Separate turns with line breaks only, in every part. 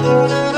Música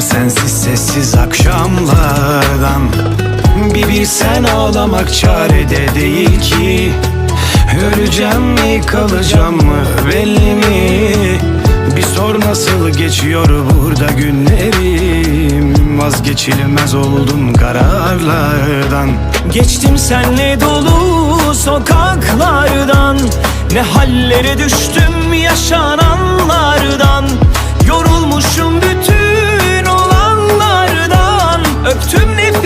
Sensiz sessiz akşamlardan Bir bilsen ağlamak çarede değil ki. Öleceğim mi kalacağım mı belli mi? Bir sor nasıl geçiyor burada günlerim? Vazgeçilmez oldum kararlardan.
Geçtim senle dolu sokaklardan. Ne hallere düştüm yaşananlardan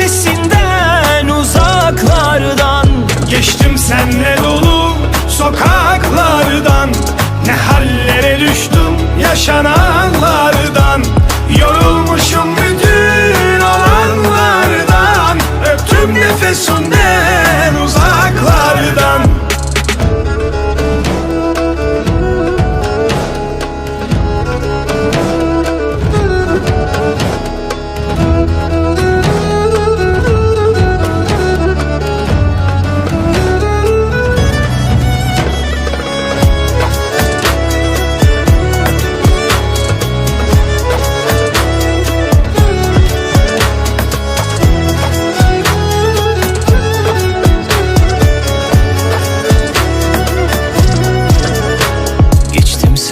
Nefesinden uzaklardan.
Geçtim senle dolu sokaklardan. Ne hallere düştüm yaşananlardan. Yorulmuşum bütün olanlardan. Öptüm nefesinden